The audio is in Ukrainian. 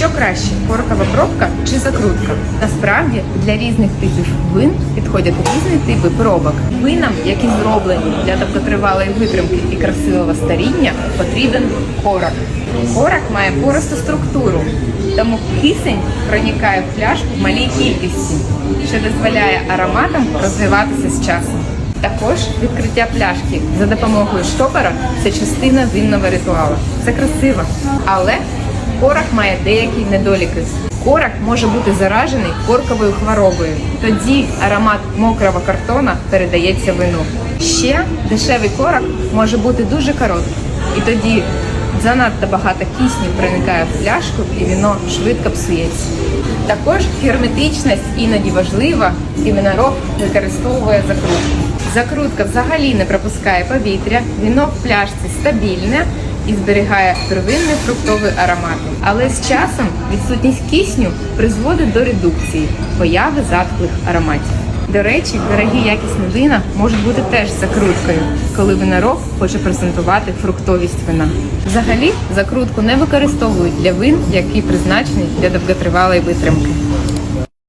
Що краще, коркова пробка чи закрутка? Насправді для різних типів вин підходять різні типи пробок. Винам, які зроблені для довготривалої витримки і красивого старіння, потрібен корок. Корок має пористу структуру, тому кисень проникає в пляшку в малій кількості, що дозволяє ароматам розвиватися з часом. Також відкриття пляшки за допомогою штопора це частина винного ритуалу. Це красиво, але Корок має деякі недоліки. Корок може бути заражений корковою хворобою. Тоді аромат мокрого картона передається вину. Ще дешевий корок може бути дуже короткий, і тоді занадто багато кисню проникає в пляшку, і вино швидко псується. Також герметичність іноді важлива, і винороб використовує закрутку. Закрутка взагалі не пропускає повітря, вино в пляшці стабільне і зберігає первинний фруктовий аромат. Але з часом відсутність кисню призводить до редукції, появи затхлих ароматів. До речі, дорогі якісні вина можуть бути теж закруткою, коли винороб хоче презентувати фруктовість вина. Взагалі, закрутку не використовують для вин, які призначені для довготривалої витримки.